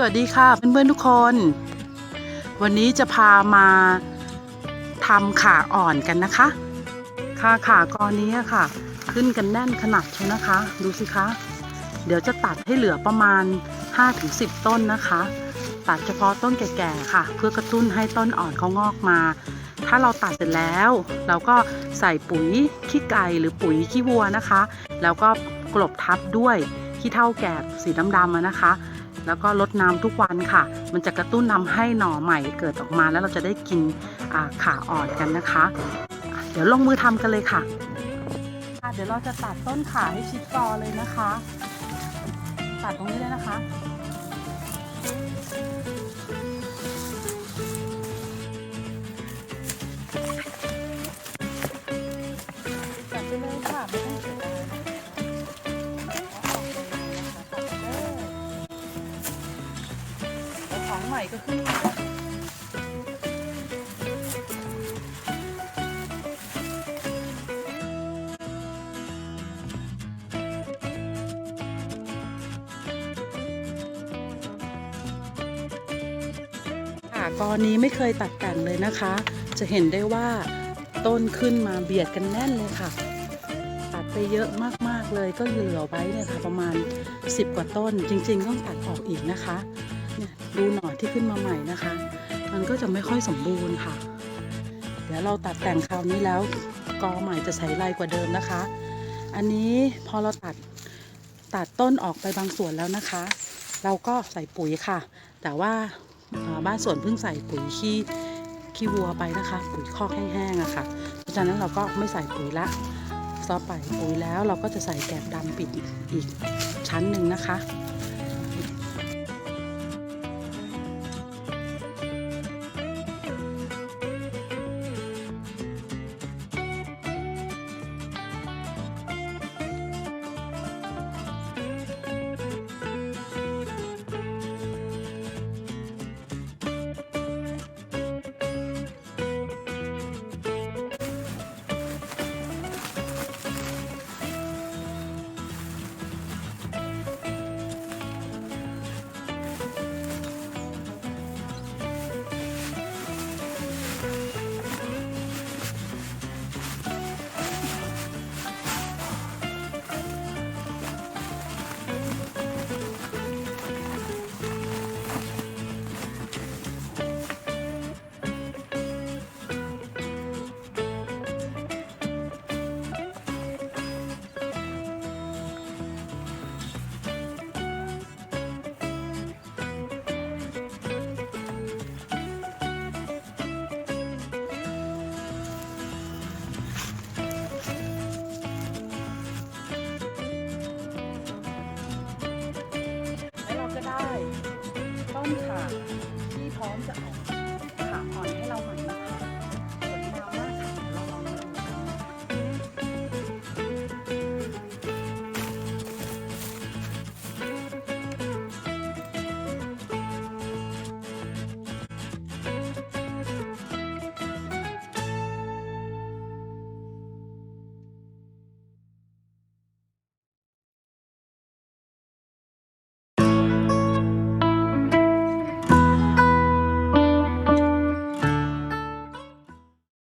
สวัสดีค่ะเพื่อนๆทุกคน วันนี้จะพามาทำขาอ่อนกันนะคะ ขาขากอนี้ค่ะ ขึ้นกันแน่นขนาดเชียวนะคะ ดูสิคะ เดี๋ยวจะตัดให้เหลือประมาณ 5-10 ต้นนะคะ ตัดเฉพาะต้นแก่ๆค่ะ เพื่อกระตุ้นให้ต้นอ่อนเขางอกมา ถ้าเราตัดเสร็จแล้ว เราก็ใส่ปุ๋ยขี้ไก่หรือปุ๋ยขี้วัวนะคะ แล้วก็กลบทับด้วยขี้เท่าแก่สีดำๆนะคะ แล้วก็ลดน้ำทุกวันค่ะ มันจะกระตุ้นนำให้หน่อใหม่เกิดออกมาแล้วเราจะได้กินขาอ่อนกันนะคะ เดี๋ยวลงมือทำกันเลยค่ะค่ะ เดี๋ยวเราจะตัดต้นขาให้ชิดกอเลยนะคะ ตัดตรงนี้เลยนะคะ ใหม่ก็ขึ้นมาค่ะกอนี้ไม่เคยตัดแต่งเลยนะคะ จะเห็นได้ว่าต้นขึ้นมาเบียดกันแน่นเลยค่ะ ตัดไปเยอะมากๆเลยก็เหลือไว้เนี่ยค่ะประมาณ 10 กว่าต้น จริง ๆ ต้องตัดออกอีกนะคะ เนี่ยดูหน่อที่ขึ้นมาใหม่นะคะ มันก็จะไม่ค่อยสมบูรณ์ค่ะ เดี๋ยวเราตัดแต่งคราวนี้แล้วกอใหม่จะใช้ลายกว่าเดิมนะคะ อันนี้พอเราตัดตัดต้นออกไปบางส่วนแล้วนะคะ เราก็ใส่ปุ๋ยค่ะ แต่ว่าบ้านสวนเพิ่งใส่ปุ๋ยขี้ขี้วัวไปนะคะ ปุ๋ยคอกแห้งๆอะค่ะ เพราะฉะนั้นเราก็ไม่ใส่ปุ๋ยละซอใส่ปุ๋ยแล้วเราก็จะใส่แกบดำปิดอีกชั้นหนึ่งนะคะ